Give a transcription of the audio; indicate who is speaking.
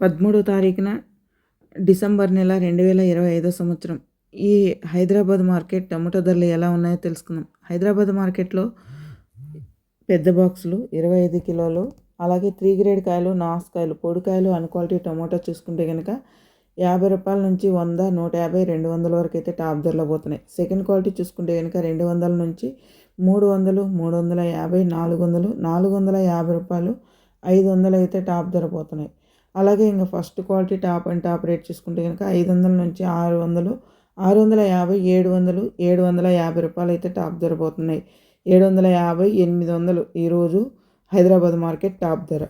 Speaker 1: పదమూడో తారీఖున డిసెంబర్ నెల రెండు వేల ఇరవై ఐదో సంవత్సరం. ఈ హైదరాబాద్ మార్కెట్ టమాటో ధరలు ఎలా ఉన్నాయో తెలుసుకుందాం. హైదరాబాద్ మార్కెట్లో పెద్ద బాక్సులు ఇరవై ఐదు కిలోలు అలాగే త్రీ గ్రేడ్ కాయలు నాసుకాయలు పొడికాయలు అన్ క్వాలిటీ టమాటో చూసుకుంటే కనుక యాభై రూపాయల నుంచి వంద నూట యాభై రెండు వందల వరకు అయితే టాప్ ధరలో పోతున్నాయి. సెకండ్ క్వాలిటీ చూసుకుంటే కనుక రెండు వందల నుంచి మూడు వందలు మూడు వందల యాభై నాలుగు వందలు నాలుగు వందల యాభై రూపాయలు ఐదు వందలు అయితే టాప్ ధర పోతున్నాయి. అలాగే ఇంకా first quality top and top rate చూసుకుంటే కనుక ఐదు వందల నుంచి ఆరు వందలు ఆరు వందల యాభై ఏడు వందలు ఏడు వందల యాభై రూపాయలు అయితే టాప్ ధర పోతున్నాయి. ఏడు వందల యాభై ఎనిమిది వందలు ఈరోజు హైదరాబాద్ మార్కెట్ టాప్ ధర.